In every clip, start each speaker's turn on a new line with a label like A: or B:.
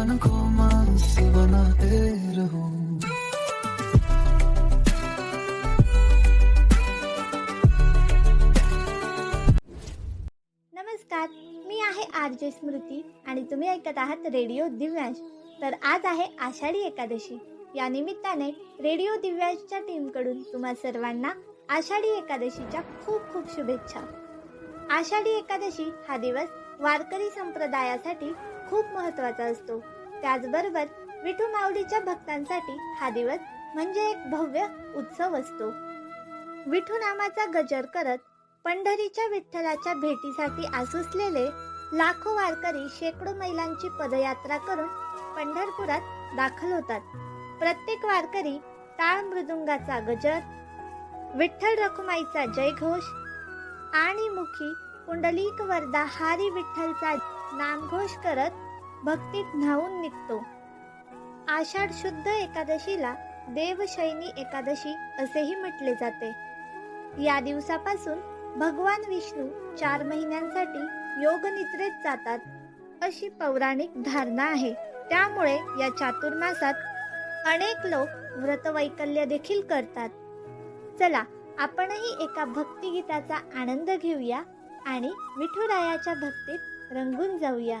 A: जीवन को बनाते रहो।
B: नमस्कार मी आहे आर जे स्मृती आणि तुम्ही ऐकत आहात रेडिओ दिव्यांश. तर आज आहे आषाढी एकादशी. या निमित्ताने रेडिओ दिव्यांशच्या टीमकडून तुम्हा सर्वांना आषाढी एकादशीच्या खूप खूप शुभेच्छा. आषाढी एकादशी हा दिवस वारकरी संप्रदायासाठी खूप महत्त्वाचा असतो. त्याचबरोबर विठू माऊलीच्या भक्तांसाठी हा दिवस म्हणजे एक भव्य उत्सव असतो. विठू नामाचा गजर करत पंढरीच्या विठ्ठलाच्या भेटीसाठी आसुसलेले लाखो वारकरी शेकडो मैलांची पदयात्रा करून पंढरपुरात दाखल होतात. प्रत्येक वारकरी टाळ मृदुंगाचा गजर विठ्ठल रखुमाईचा जयघोष आणि मुखी पुंडलिक वरदा हारी विठ्ठलचा नामघोष करत भक्तीत न्हावून निघतो. आषाढ शुद्ध एकादशीला देवशैनी एकादशी असेही म्हटले जाते. या दिवसापासून भगवान विष्णू चार महिन्यांसाठी योग निद्रेत जातात अशी पौराणिक धारणा आहे. त्यामुळे या चातुर्मासात अनेक लोक व्रतवैकल्य देखील करतात. चला आपणही एका भक्तिगीताचा आनंद घेऊया आणि विठुरायाच्या भक्तीत रंगून जाऊया.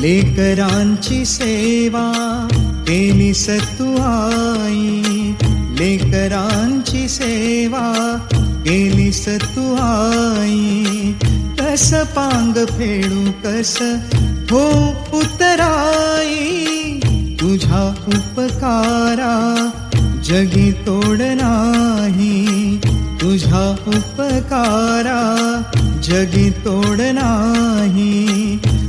C: लेकरांची सेवा केली सतू आई लेकरांची सेवा केली सतू आई कस पांग फेडू कस हो पुतराई तुझा उपकारा जगी तोड नाही. तुझा उपकारा जगी तोड नाही.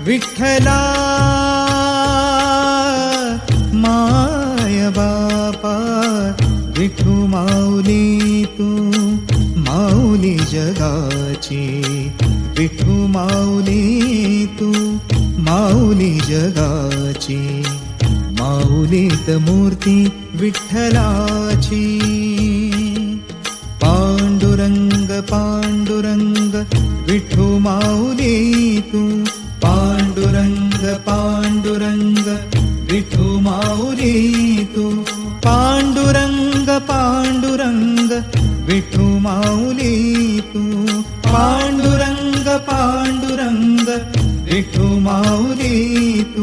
C: विठ्ठला माय बापा विठू माऊली तू माऊली जगाची. विठू माऊली तू माऊली जगाची. माऊलीत मूर्ती विठ्ठलाची. पांडुरंग पांडुरंग विठू माऊली तू पांडुरंग विठु विठू माऊली तू. पांडुरंग पांडुरंग विठू माऊली तू. पांडुरंग पांडुरंग विठु माऊली तू.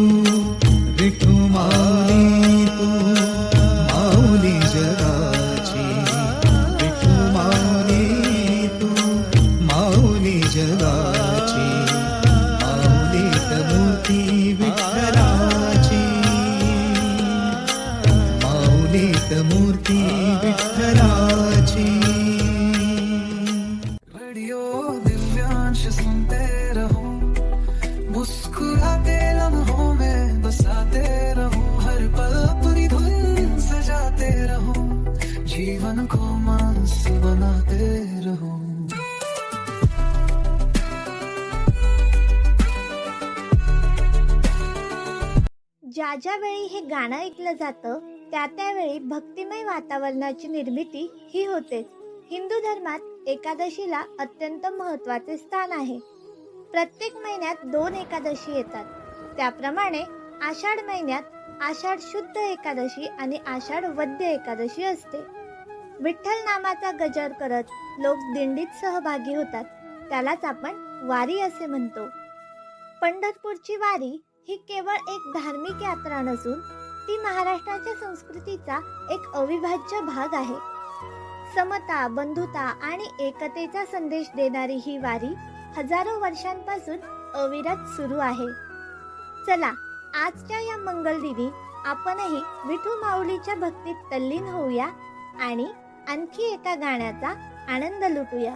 A: जीवन को मस्त बनाते रहो
B: ज्या ज्या वेळी हे गाणं ऐकलं जातं त्या त्यावेळी भक्तिमय वातावरणाची निर्मिती ही होतेच हिंदू धर्मात एकादशीला अत्यंत महत्त्वाचे स्थान आहे. प्रत्येक महिन्यात दोन एकादशी येतात. त्याप्रमाणे आषाढ महिन्यात आषाढ शुद्ध एकादशी आणि आषाढ वद्य एकादशी असते. विठ्ठल नामाचा गजर करत लोक दिंडीत सहभागी होतात. त्यालाच आपण वारी असे म्हणतो. पंढरपूरची वारी ही केवळ एक धार्मिक यात्रा नसून ती महाराष्ट्राच्या संस्कृतीचा एक अविभाज्य भाग आहे. समता बंधुता आणि एकतेचा संदेश देणारी ही वारी हजारो वर्षांपासून अविरत सुरू आहे. चला आजच्या या मंगलदिनी आपणही विठू माऊलीच्या भक्तीत तल्लीन होऊया आणि आणखी एका गाण्याचा आनंद लुटूया.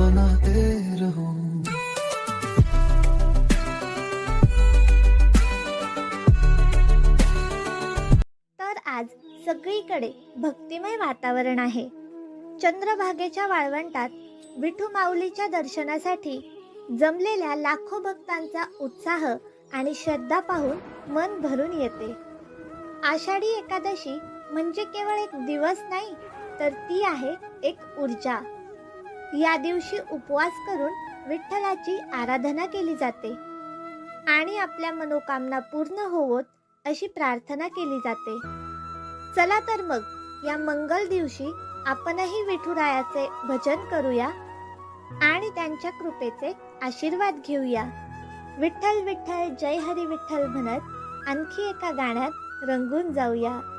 A: बनाते रहो।
B: तर आज सगळीकडे भक्तिमय वातावरण आहे. चंद्रभागेच्या वाळवंटात विठू माऊलीच्या दर्शनासाठी जमलेल्या लाखो भक्तांचा उत्साह आणि श्रद्धा पाहून मन भरून येते. आषाढी एकादशी म्हणजे केवळ एक दिवस नाही तर ती आहे एक ऊर्जा. या दिवशी उपवास करून विठ्ठलाची आराधना केली जाते. आणि आपल्या मनोकामना पूर्ण होवोत अशी प्रार्थना केली जाते. चला तर मग या मंगल दिवशी आपणही विठुरायाचे भजन करूया आणि त्यांच्या कृपेचे आशीर्वाद घेऊया. विठ्ठल विठ्ठल जय हरी विठ्ठल म्हणत आणखी एका गाण्यात रंगून जाऊया.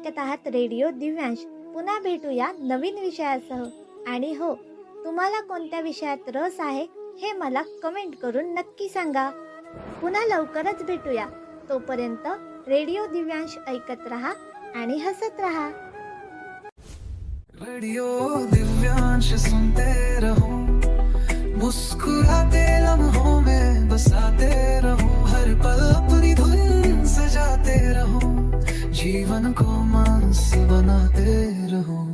B: ऐकत आहात रेडिओ दिव्यांश. पुन्हा भेटूया नवीन विषयासह. आणि हो तुम्हाला कोणत्या विषयात रस आहे हे मला कमेंट करून नक्की सांगा. पुन्हा लवकरच भेटूया. तोपर्यंत रेडिओ दिव्यांश ऐकत रहा आणि हसत रहा.
A: रेडिओ दिव्यांश सुनते रहो. मुस्कुराते लम्हों में बसाते रहो हर पल जीवन को मांस बनाते रहो